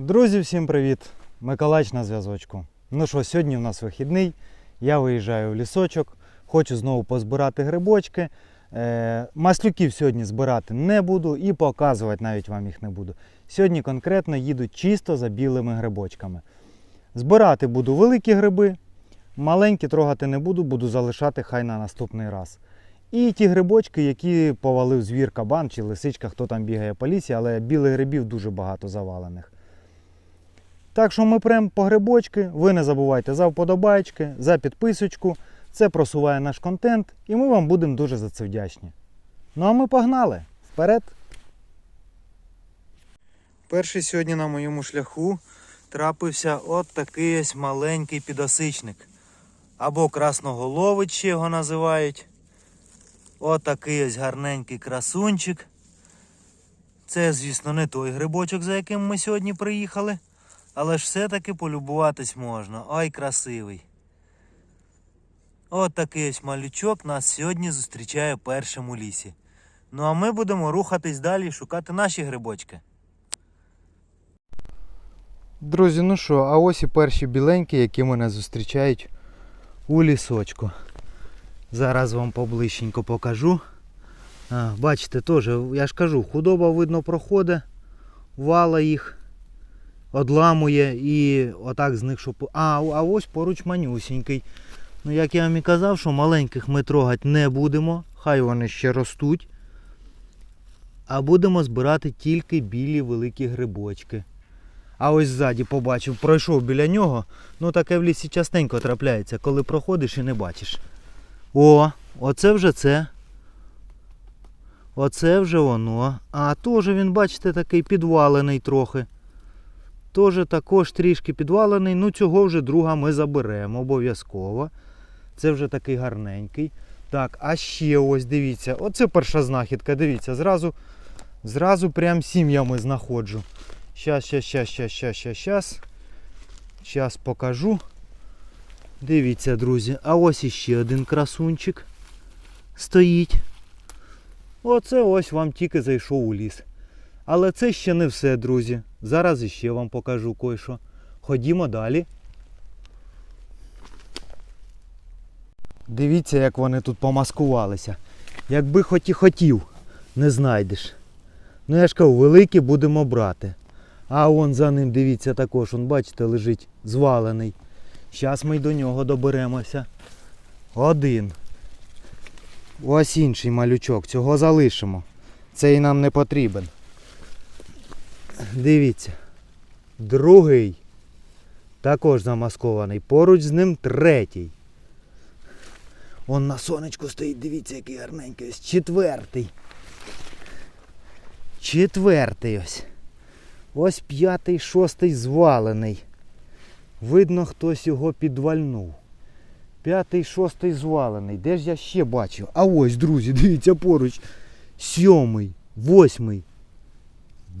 Друзі, всім привіт! Миколач на зв'язочку. Ну що, сьогодні у нас вихідний. Я виїжджаю в лісочок, хочу знову позбирати грибочки. Е, маслюків сьогодні збирати не буду і показувати навіть вам їх не буду. Сьогодні конкретно їду чисто за білими грибочками. Збирати буду великі гриби, маленькі трогати не буду, буду залишати хай на наступний раз. І ті грибочки, які повалив звір, кабан чи лисичка, хто там бігає по лісі, але білих грибів дуже багато завалених. Так що ми прям по грибочки. Ви не забувайте за вподобайки, за підписочку. Це просуває наш контент і ми вам будемо дуже за це вдячні. Ну а ми погнали! Вперед! Перший сьогодні на моєму шляху трапився от такий ось маленький підосичник. Або красноголович його називають. От такий ось гарненький красунчик. Це, звісно, не той грибочок, за яким ми сьогодні приїхали. Але ж все-таки полюбуватись можна. Ой, красивий. От такий ось малючок нас сьогодні зустрічає першим у лісі. Ну а ми будемо рухатись далі шукати наші грибочки. Друзі, ну що, а ось і перші біленькі, які мене зустрічають у лісочку. Зараз вам поближченько покажу. А, бачите, теж, я ж кажу, худоба видно проходить, вала їх одламує і отак з них що. А, а ось поруч манюсінький. Ну, як я вам і казав, що маленьких ми трогати не будемо, хай вони ще ростуть. А будемо збирати тільки білі великі грибочки. А ось ззаді побачив, пройшов біля нього. Ну таке в лісі частенько трапляється, коли проходиш і не бачиш. О, оце вже це. Оце вже воно. А теж він, бачите, такий підвалений трохи. Теж також трішки підвалений. Ну цього вже друга ми заберемо обов'язково. Це вже такий гарненький. Так, а ще ось дивіться. Оце перша знахідка. Дивіться, зразу, зразу прям сім'ями знаходжу. Щас, щас, щас, щас, щас, щас, щас. Щас покажу. Дивіться, друзі, а ось іще один красунчик стоїть. Оце ось вам тільки зайшов у ліс. Але це ще не все, друзі. Зараз іще вам покажу кое-що. Ходімо далі. Дивіться, як вони тут помаскувалися. Якби хоч і хотів, не знайдеш. Ну я ж кажу, великі будемо брати. А он за ним, дивіться, також, он, бачите, лежить звалений. Зараз ми й до нього доберемося. Один. Ось інший малючок. Цього залишимо. Цей нам не потрібен. Дивіться. Другий. Також замаскований. Поруч з ним третій. Он на сонечку стоїть, дивіться, який гарненький. Ось четвертий. Четвертий ось. Ось п'ятий, шостий звалений. Видно, хтось його підвальнув. П'ятий, шостий звалений. Де ж я ще бачив? А ось, друзі, дивіться поруч. Сьомий, восьмий,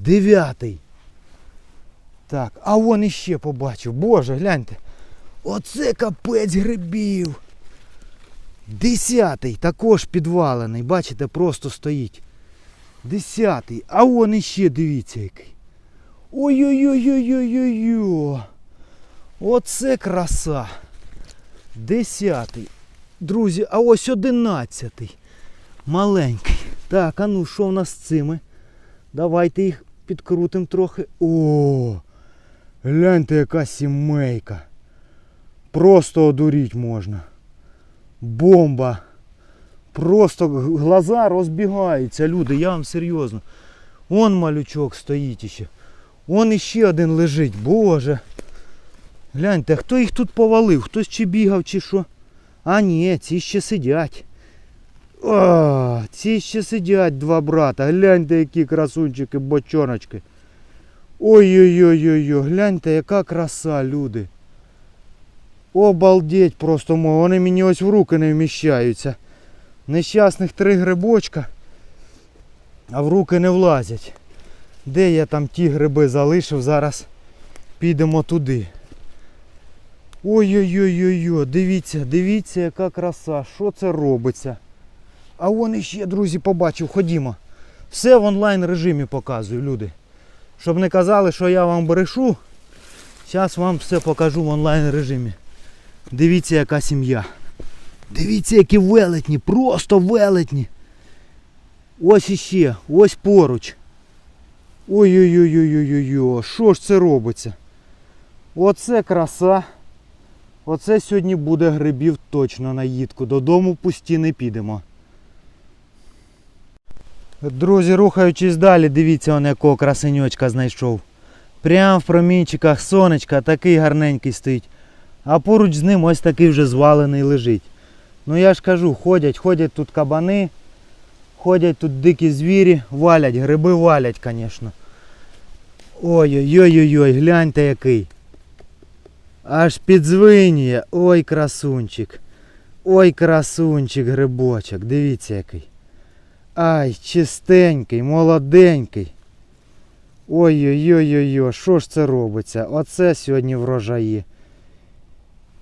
дев'ятий. Так, а вон іще побачив. Боже, гляньте. Оце капець грибів. Десятий також підвалений. Бачите, просто стоїть. Десятий. А вон іще дивіться який. Ой-ой-ой-ой-ой-ой-ой. Оце краса. Десятий. Друзі, а ось одинадцятий. Маленький. Так, а ну що в нас з цими? Давайте їх підкрутимо трохи. О! Гляньте, яка сімейка. Просто одуріть можна. Бомба. Просто глаза розбігаються, люди, я вам серйозно. Он малючок стоїть іще. Он іще один лежить, боже. Гляньте, хто їх тут повалив? Хтось чи бігав, чи що? А ні, ці ще сидять. О, ці ще сидять два брата. Гляньте, які красунчики, бочоночки. Ой-ой-ой-ой-ой, гляньте, яка краса, люди. Обалдеть просто мо, вони мені ось в руки не вміщаються. Нещасних три грибочка, а в руки не влазять. Де я там ті гриби залишив, зараз підемо туди. Ой-ой-ой-ой-ой, дивіться, дивіться, яка краса, що це робиться. А вон іще, друзі, побачив, ходімо. Все в онлайн режимі показую, люди. Щоб не казали, що я вам брешу, зараз вам все покажу в онлайн режимі. Дивіться, яка сім'я. Дивіться, які велетні, просто велетні. Ось іще, ось поруч. Ой-ой-ой-ой-ой-ой, що ж це робиться? Оце краса. Оце сьогодні буде грибів точно на їдку. Додому пусті не підемо. Друзі, рухаючись далі, дивіться, он якого красеньочка знайшов. Прям в промінчиках сонечка, такий гарненький стоїть. А поруч з ним ось такий вже звалений лежить. Ну я ж кажу, ходять, ходять тут кабани, ходять тут дикі звірі, валять, гриби валять, звісно. Ой-ой-ой-ой, гляньте який. Аж підзвинює. Ой, красунчик. Ой, красунчик, грибочок. Дивіться який. Ай, чистенький, молоденький. Ой-ой-ой-ой-ой, що ж це робиться? Оце сьогодні врожаї.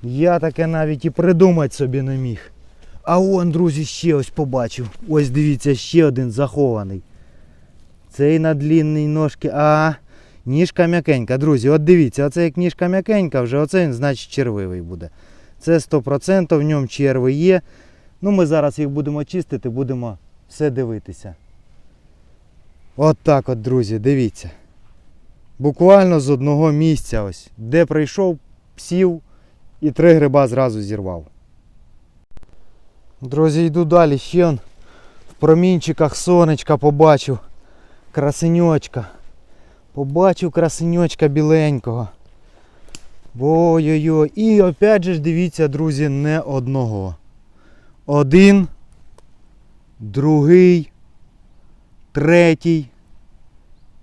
Я таке навіть і придумати собі не міг. А он, друзі, ще ось побачив. Ось дивіться, ще один захований. Цей на длінній ножки. А, ніжка м'якенька, друзі, от дивіться, оце як ніжка м'якенька, вже оце він, значить, червивий буде. Це 100%, в ньому черви є. Ну, ми зараз їх будемо чистити, будемо все дивитися. От так от, друзі, дивіться. Буквально з одного місця ось. Де прийшов, сів і три гриба зразу зірвав. Друзі, йду далі. Ще он в промінчиках сонечка побачив. Красеньочка. Побачив красеньочка біленького. Ой-ой-ой. І опять же ж дивіться, друзі, не одного. Один, другий, третій.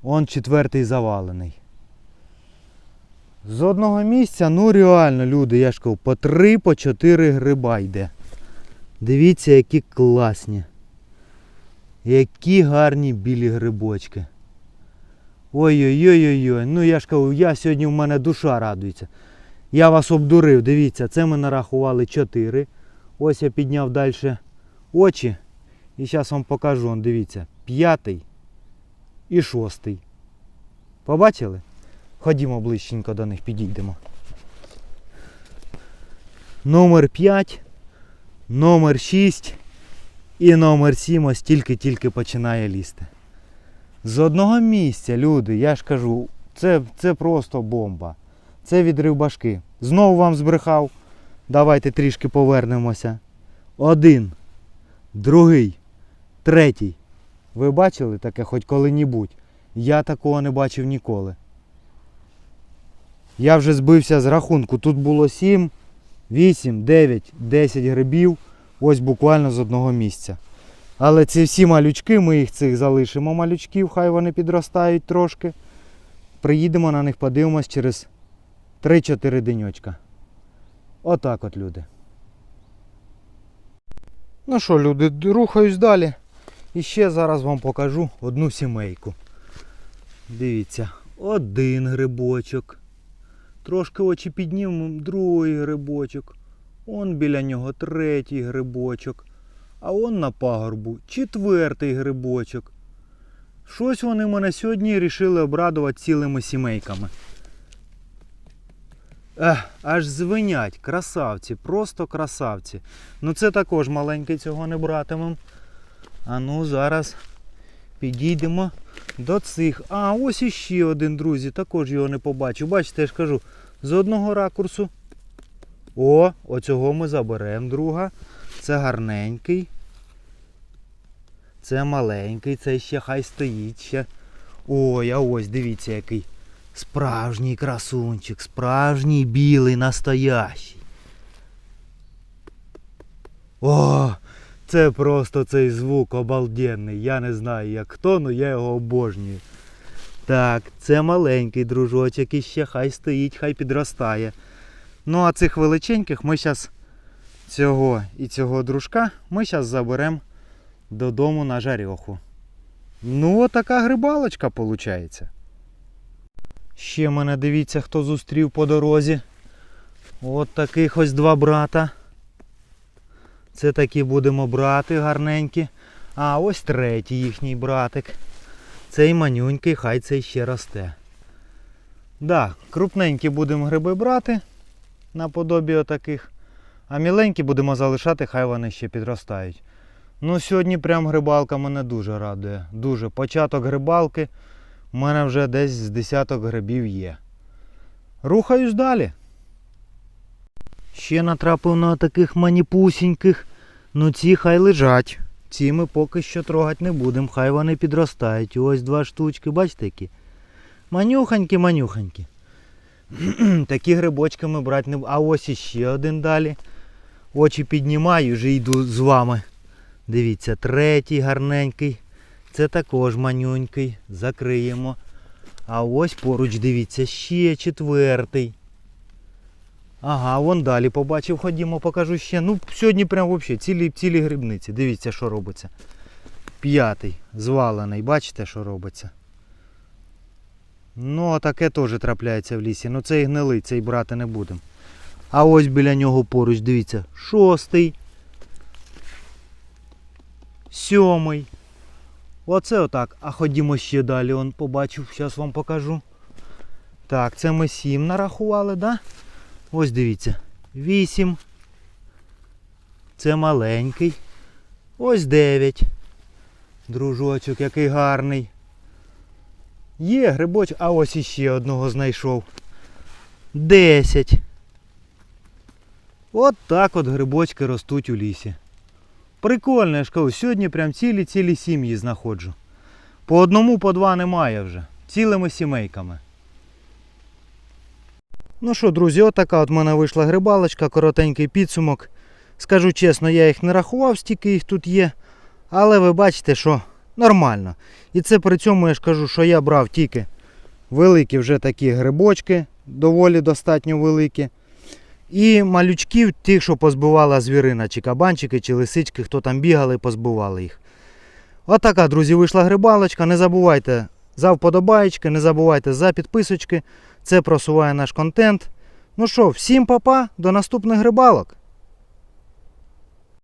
Он четвертий завалений. З одного місця, ну реально, люди, я ж кажу, по три, по чотири гриба йде. Дивіться, які класні. Які гарні білі грибочки. Ой-ой-ой-ой-ой. Ну я ж кажу, я сьогодні в мене душа радується. Я вас обдурив, дивіться, це ми нарахували 4. Ось я підняв далі очі. І зараз вам покажу, он, дивіться, п'ятий і шостий. Побачили? Ходімо ближченько до них, підійдемо. Номер 5, номер 6 і номер 7 ось тільки-тільки починає лізти. З одного місця, люди, я ж кажу, це, це просто бомба. Це відрив башки. Знову вам збрехав. Давайте трішки повернемося. Один, другий, третій. Ви бачили таке хоч коли-небудь? Я такого не бачив ніколи. Я вже збився з рахунку. Тут було 7, 8, 9, 10 грибів. Ось буквально з одного місця. Але ці всі малючки, ми їх цих залишимо малючків, хай вони підростають трошки. Приїдемо на них, подивимось через 3-4 деньочка. Отак от люди. Ну що, люди, рухаюсь далі. І ще зараз вам покажу одну сімейку. Дивіться, один грибочок. Трошки очі піднімемо, другий грибочок. Он біля нього третій грибочок. А он на пагорбу четвертий грибочок. Щось вони мене сьогодні рішили обрадувати цілими сімейками. Ех, аж звинять, красавці, просто красавці. Ну це також маленький цього не братимем. А ну зараз підійдемо до цих. А, ось іще один, друзі, також його не побачив. Бачите, я ж кажу, з одного ракурсу. О, оцього ми заберемо друга. Це гарненький. Це маленький, це ще хай стоїть ще. Ой, а ось дивіться який. Справжній красунчик, справжній білий, настоящий. О, це просто цей звук обалденний. Я не знаю як хто, але я його обожнюю. Так, це маленький дружочок і ще хай стоїть, хай підростає. Ну а цих величеньких ми зараз цього і цього дружка ми зараз заберемо додому на жарьоху. Ну, така грибалочка виходить. Ще мене дивіться, хто зустрів по дорозі. От таких ось два брата. Це такі будемо брати гарненькі. А ось третій їхній братик. Цей манюнький, хай цей ще росте. Да, крупненькі будемо гриби брати наподобі отаких. А міленькі будемо залишати, хай вони ще підростають. Ну, сьогодні прям грибалка мене дуже радує. Дуже. Початок грибалки. У мене вже десь з десяток грибів є. Рухаюсь далі. Ще натрапив на таких маніпусіньких. Ну ці хай лежать. Ці ми поки що трогати не будемо, хай вони підростають. Ось два штучки, бачите які? Манюханькі, манюханькі. Такі грибочки ми брати не будемо. А ось іще один далі. Очі піднімаю, вже йду з вами. Дивіться, третій гарненький. Це також манюнький. Закриємо. А ось поруч, дивіться, ще четвертий. Ага, вон далі побачив, ходімо, покажу ще. Ну, сьогодні прям взагалі цілі, цілі грибниці. Дивіться, що робиться. П'ятий, звалений, бачите, що робиться. Ну, таке теж трапляється в лісі. Ну цей гнилий, цей брати не будемо. А ось біля нього поруч, дивіться, шостий. Сьомий. Оце отак. А ходімо ще далі, он побачив, зараз вам покажу. Так, це ми сім нарахували, да? Ось дивіться. Вісім. Це маленький. Ось дев'ять. Дружочок, який гарний. Є грибочок, а ось іще одного знайшов. Десять. От так от грибочки ростуть у лісі. Прикольно, я ж кажу, сьогодні прям цілі-цілі сім'ї знаходжу. По одному, по два немає вже. Цілими сімейками. Ну що, друзі, отака от в мене вийшла грибалочка, коротенький підсумок. Скажу чесно, я їх не рахував, стільки їх тут є. Але ви бачите, що нормально. І це при цьому я ж кажу, що я брав тільки великі вже такі грибочки, доволі достатньо великі. І малючків, тих, що позбивала звірина, чи кабанчики, чи лисички, хто там бігали, позбивали їх. Отака, друзі, вийшла грибалочка. Не забувайте за вподобаєчки, не забувайте за підписочки. Це просуває наш контент. Ну що, всім па-па, до наступних грибалок!